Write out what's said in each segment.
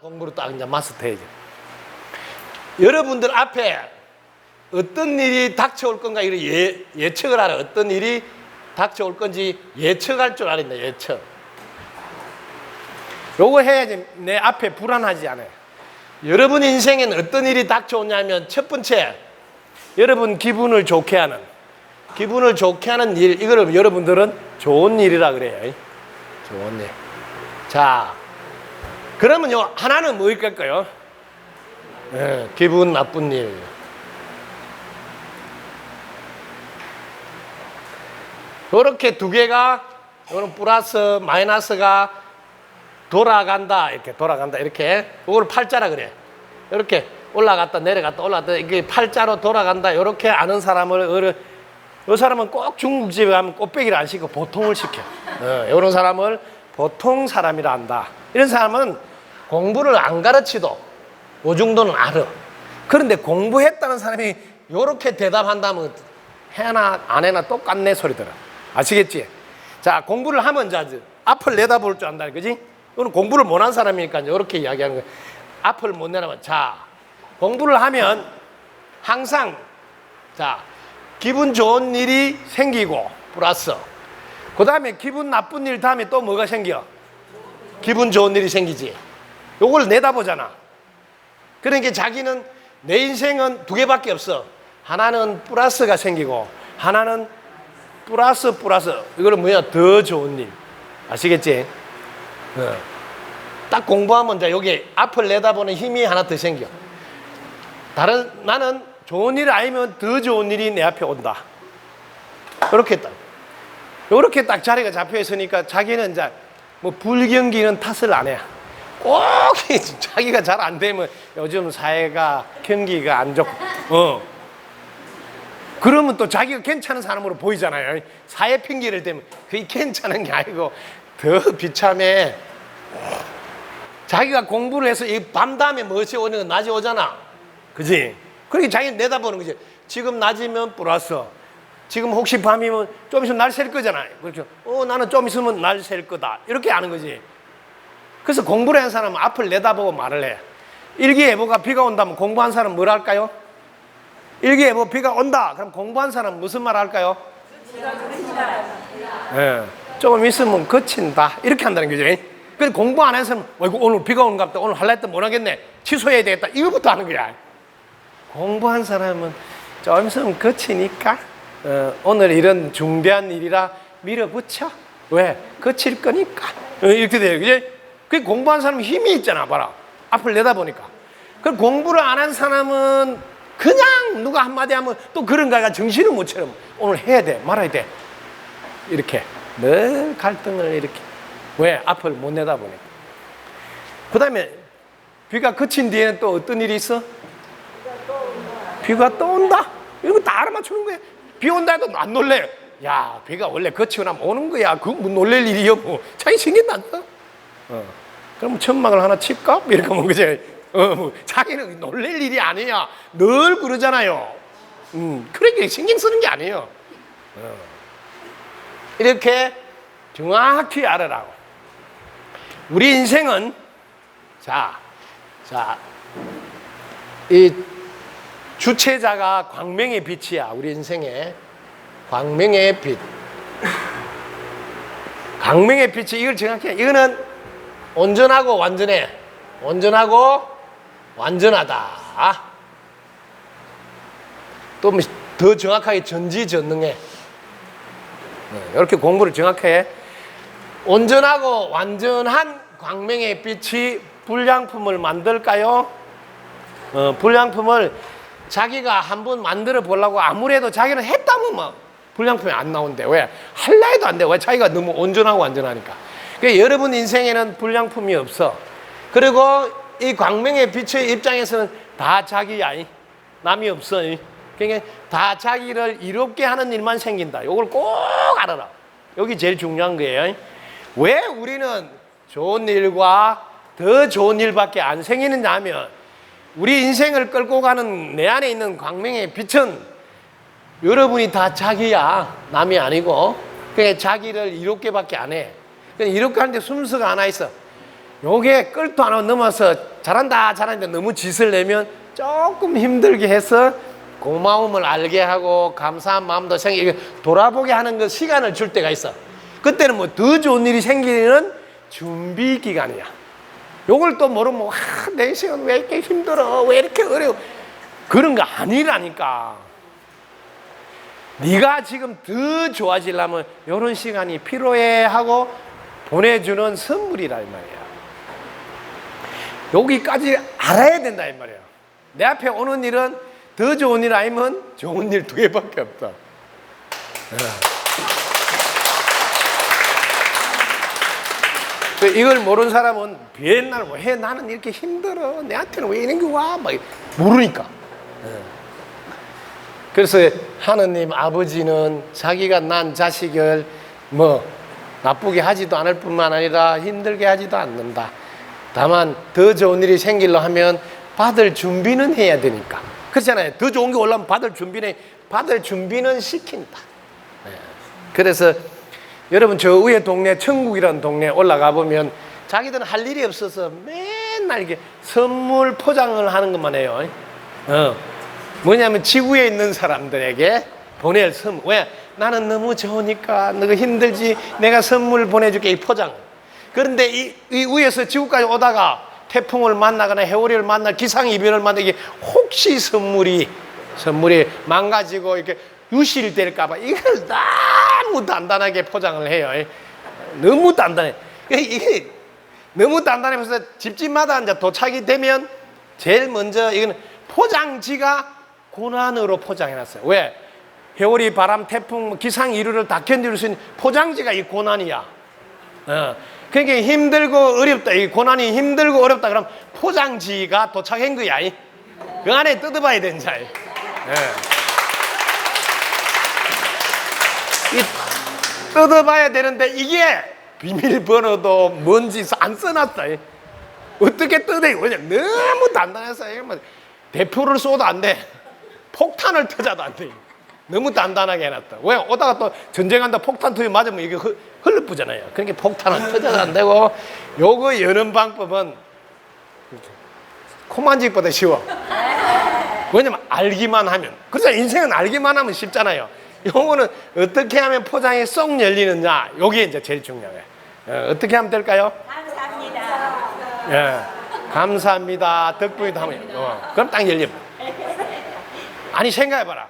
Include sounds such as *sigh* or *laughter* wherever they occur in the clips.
공부를 딱 이제 마스터해야죠. 여러분들 앞에 어떤 일이 닥쳐올 건가 이런 예, 예측을 알아. 어떤 일이 닥쳐올 건지 예측할 줄 알았네. 예측. 요거 해야지 내 앞에 불안하지 않아요. 여러분 인생에는 어떤 일이 닥쳐오냐면 첫 번째 여러분 기분을 좋게 하는 기분을 좋게 하는 일 이거를 여러분들은 좋은 일이라 그래요. 좋은 일. 자, 그러면요 하나는 뭐일 걸까요? 예, 기분 나쁜 일. 이렇게 두 개가 이거는 플러스 마이너스가 돌아간다 이렇게 돌아간다 이렇게 이걸 팔자라 그래. 이렇게 올라갔다 내려갔다 올라갔다 이게 팔자로 돌아간다 이렇게 아는 사람을 이 사람은 꼭 중국집에 가면 꽃배기를 안 시키고 보통을 시켜. 어, 이런 사람을 보통 사람이라 한다. 이런 사람은 공부를 안 가르치도 이 정도는 알아. 그런데 공부했다는 사람이 이렇게 대답한다면 해나 안 해나 똑같네 소리 들어. 아시겠지? 자, 공부를 하면 자, 앞을 내다볼 줄 안다. 그지? 이거는 공부를 못한 사람이니까 이렇게 이야기하는 거야. 앞을 못 내다면 자, 공부를 하면 항상 자, 기분 좋은 일이 생기고 플러스 그 다음에 기분 나쁜 일 다음에 또 뭐가 생겨? 기분 좋은 일이 생기지. 요걸 내다보잖아. 그러니까 자기는 내 인생은 두 개밖에 없어. 하나는 플러스가 생기고 하나는 플러스 플러스 이거는 뭐야 더 좋은 일 아시겠지? 어. 딱 공부하면 이제 여기 앞을 내다보는 힘이 하나 더 생겨. 다른 나는 좋은 일 아니면 더 좋은 일이 내 앞에 온다. 이렇게 딱 이렇게 딱 자리가 잡혀 있으니까 자기는 이제 뭐 불경기는 탓을 안 해. 꼭 *laughs* 자기가 잘 안 되면 요즘 사회가 경기가 안 좋고 어 그러면 또 자기가 괜찮은 사람으로 보이잖아요. 사회 핑계를 대면 그게 괜찮은 게 아니고 더 비참해. 자기가 공부를 해서 이 밤 다음에 무엇이 오는 건 낮이 오잖아. 그지? 그러니까 자기는 내다보는 거지. 지금 낮이면 플러스. 지금 혹시 밤이면 좀 있으면 날 셀 거잖아요. 그렇죠. 어, 나는 좀 있으면 날 셀 거다. 이렇게 하는 거지. 그래서 공부를 한 사람은 앞을 내다보고 말을 해. 일기예보가 비가 온다면 공부한 사람은 뭘 할까요? 일기예보 비가 온다. 그럼 공부한 사람은 무슨 말 할까요? 예. 조금 있으면 그친다. 이렇게 한다는 거죠. 근데 공부 안 해서 어이구 오늘 비가 오는가 보다. 오늘 할라 했더니 못 하겠네. 취소해야 되겠다. 이거부터 하는 거야. 공부한 사람은 좀 있으면 그치니까 어, 오늘 이런 중대한 일이라 밀어붙여. 왜? 그칠 거니까. 어, 이렇게 돼요. 그지? 그 공부한 사람은 힘이 있잖아. 봐라. 앞을 내다보니까. 그 공부를 안 한 사람은 그냥 누가 한마디 하면 또 그런가가 정신을 못 차려. 오늘 해야 돼. 말아야 돼. 이렇게. 늘 갈등을 이렇게. 왜? 앞을 못 내다보니까. 그 다음에 비가 그친 뒤에는 또 어떤 일이 있어? 비가 또 온다? 이거 다 알아맞추는 거야. 비 온다 해도 안 놀래. 야, 비가 원래 그치고 나면 오는 거야. 그뭐 놀랄 일이 없고. 자기 써. 어. 그럼 천막을 하나 칠까? 이렇게 하면 그제. 어, 뭐 자기는 놀랄 일이 아니야. 늘 그러잖아요. 음, 그러니까 신경 쓰는 게 아니에요. 어. 이렇게 정확히 알아라고. 우리 인생은 자, 자, 이 주체자가 광명의 빛이야. 우리 인생에 광명의 빛. 광명의 빛이 이걸 정확히 이거는 온전하고 완전해. 온전하고 완전하다. 또 더 정확하게 전지전능해. 네, 이렇게 공부를 정확해. 온전하고 완전한 광명의 빛이 불량품을 만들까요? 어, 불량품을 자기가 한번 만들어 보려고 아무래도 자기는 했다면 뭐 불량품이 안 나온대. 왜? 할라 해도 안 돼. 왜? 자기가 너무 온전하고 완전하니까. 그러니까 여러분 인생에는 불량품이 없어. 그리고 이 광명의 빛의 입장에서는 다 자기야. 남이 없어. 그러니까 다 자기를 이롭게 하는 일만 생긴다. 이걸 꼭 알아라. 여기 제일 중요한 거예요. 왜 우리는 좋은 일과 더 좋은 일밖에 안 생기느냐 하면 우리 인생을 끌고 가는 내 안에 있는 광명의 빛은 여러분이 다 자기야. 남이 아니고. 그냥 자기를 이롭게밖에 안 해. 그냥 이롭게 하는데 순서가 하나 있어. 요게 끌도 안 넘어서 잘한다 잘한다 너무 짓을 내면 조금 힘들게 해서 고마움을 알게 하고 감사한 마음도 생기게 돌아보게 하는 그 시간을 줄 때가 있어. 그때는 뭐 더 좋은 일이 생기는 준비 기간이야. 요걸 또 모르면 와, 내 시간 왜 이렇게 힘들어? 왜 이렇게 어려워? 그런 거 아니라니까. 네가 지금 더 좋아지려면 이런 시간이 필요해 하고 보내주는 선물이라 이 말이야. 여기까지 알아야 된다 이 말이야. 내 앞에 오는 일은 더 좋은 일 아니면 좋은 일 두 개밖에 없다. 이걸 모르는 사람은 맨날 왜 나는 이렇게 힘들어? 내한테는 왜 이런 게 와? 막 모르니까. 예. 그래서 하느님 아버지는 자기가 난 자식을 뭐 나쁘게 하지도 않을 뿐만 아니라 힘들게 하지도 않는다. 다만 더 좋은 일이 생길려 하면 받을 준비는 해야 되니까. 그렇잖아요. 더 좋은 게 올라면 받을 준비는 받을 준비는 시킨다. 예. 그래서 여러분 저 위에 동네 천국이라는 동네 올라가 보면 자기들은 할 일이 없어서 맨날 이게 선물 포장을 하는 것만 해요. 어. 뭐냐면 지구에 있는 사람들에게 보낼 선물. 왜? 나는 너무 좋으니까 너가 힘들지. 내가 선물 보내줄게 이 포장. 그런데 이, 이 위에서 지구까지 오다가 태풍을 만나거나 해오리를 만나 기상 이변을 만나 이게 혹시 선물이 선물이 망가지고 이렇게 유실될까봐 이걸 너무 단단하게 포장을 해요. 너무 단단해. 이게 너무 단단하면서 집집마다 이제 도착이 되면 제일 먼저 이거는 포장지가 고난으로 포장해놨어요. 왜? 해오리, 바람, 태풍, 기상 이루를 다 견딜 수 있는 포장지가 이 고난이야. 어. 그게 힘들고 어렵다. 이 고난이 힘들고 어렵다. 그럼 포장지가 도착한 거야. 이. 그 안에 뜯어봐야 되는 자. 예. 이 뜯어봐야 되는데 이게 비밀번호도 뭔지 안 써놨어. 이. 어떻게 뜯어요? 그냥 너무 단단해서 뭐 대표를 쏘도 안 돼. 폭탄을 터져도 안 돼. 너무 단단하게 해놨다. 왜? 오다가 또 전쟁한다 폭탄 투여 맞으면 이게 흘- 흘러쁘잖아요. 그러니까 폭탄은 터져도 안 되고 요거 여는 방법은 코만지기보다 쉬워. 왜냐면 알기만 하면. 그래서 인생은 알기만 하면 쉽잖아요. 요거는 어떻게 하면 포장이 쏙 열리느냐. 요게 이제 제일 중요해요. 어, 어떻게 하면 될까요? 감사합니다. 예. 감사합니다. 덕분이다 하면. 어, 그럼 딱 열립니다. 아니, 생각해봐라.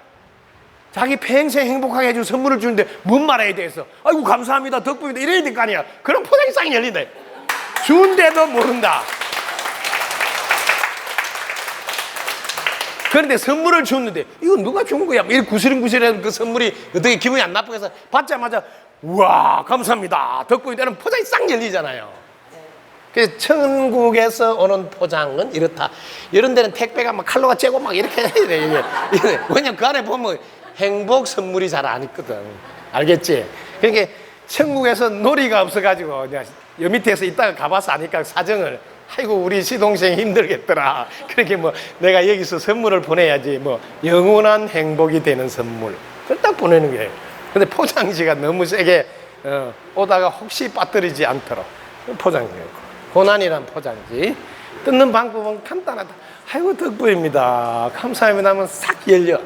자기 평생 행복하게 해준 선물을 주는데 뭔 말해야 되겠어? 아이고, 감사합니다. 덕분이다. 이래야 될 거 아니야. 그럼 포장이 싹 열린다. 준데도 모른다. 그런데 선물을 줬는데 이거 누가 준 거야? 이 구슬름구슬한 그 선물이 어떻게 기분이 안 나쁘게 해서 받자마자 우와 감사합니다 덕분이다는 포장이 싹 열리잖아요. 그래서 천국에서 오는 포장은 이렇다. 이런 데는 택배가 막 칼로가 째고 막 이렇게 해야 돼. 이게. 이게. 왜냐면 그 안에 보면 행복 선물이 잘 안 있거든. 알겠지? 그러니까 천국에서 놀이가 없어가지고 내가 여 밑에서 이따가 가봐서 아니까 사정을 아이고 우리 시동생 힘들겠더라. 그렇게 뭐 내가 여기서 선물을 보내야지 뭐 영원한 행복이 되는 선물. 그걸 딱 보내는 거예요. 근데 포장지가 너무 세게 어, 오다가 혹시 빠뜨리지 않도록 포장지였고 고난이란 포장지 뜯는 방법은 간단하다. 아이고 덕분입니다. 감사합니다 하면 싹 열려.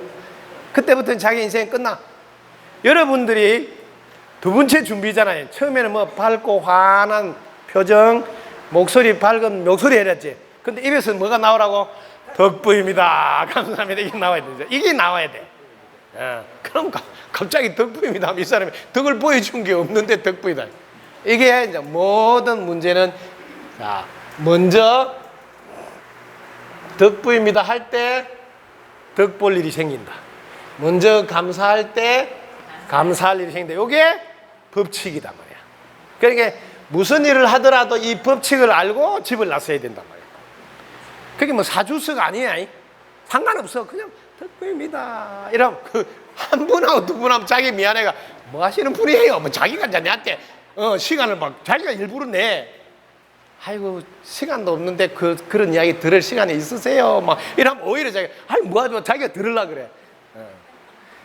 그때부터는 자기 인생 끝나. 여러분들이 두 번째 준비잖아요. 처음에는 뭐 밝고 환한 표정, 목소리 밝은 목소리 해야지. 근데 입에서 뭐가 나오라고? 덕분입니다. *laughs* 감사합니다. 이게 나와야 되죠. 이게 나와야 돼. 예. 그럼 가- 갑자기 덕분입니다. 하면 이 사람이 덕을 보여준 게 없는데 덕분이다. 이게 이제 모든 문제는 자, 먼저 덕분입니다 할 때 덕 볼 일이 생긴다. 먼저 감사할 때 감사할 일이 생긴다. 이게 법칙이단 말이야. 그러니까 무슨 일을 하더라도 이 법칙을 알고 집을 나서야 된단 말이야. 그게 뭐 사주서가 아니야. 이. 상관없어. 그냥 덕분입니다. 이러면 그 한 분하고 두 분하면 자기 미안해가 뭐 하시는 분이에요. 뭐 자기가 이제 내한테 어, 시간을 막 자기가 일부러 내. 아이고 시간도 없는데 그 그런 이야기 들을 시간이 있으세요? 막 이러면 오히려 자기가 아이 뭐하죠? 자기가 들으려 그래. 어.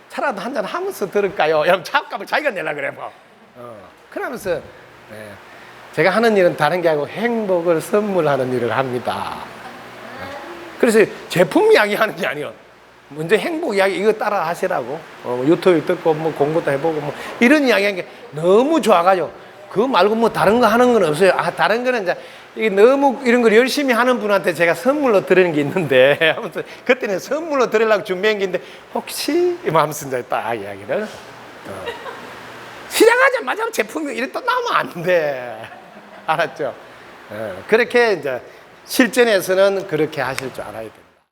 차라도 한잔 하면서 들을까요? 이러면 차값을 자기가 내려 그래 뭐. 어. 그러면서 예. 제가 하는 일은 다른 게 아니고 행복을 선물하는 일을 합니다. 그래서 제품 이야기 하는 게 아니에요. 먼저 행복 이야기 이거 따라 하시라고. 어, 유튜브 듣고 뭐 공부도 해보고 뭐 이런 이야기 하는 게 너무 좋아가지고 그거 말고 뭐 다른 거 하는 건 없어요. 아, 다른 거는 이제 이게 너무 이런 걸 열심히 하는 분한테 제가 선물로 드리는 게 있는데 *laughs* 아무튼 그때는 선물로 드리려고 준비한 게 있는데 혹시 이하면서 이제 딱 이야기를 어. 시작하자마자 제품이 이래 또 나오면 안 돼. *laughs* 알았죠? 어, 그렇게 이제 실전에서는 그렇게 하실 줄 알아야 돼.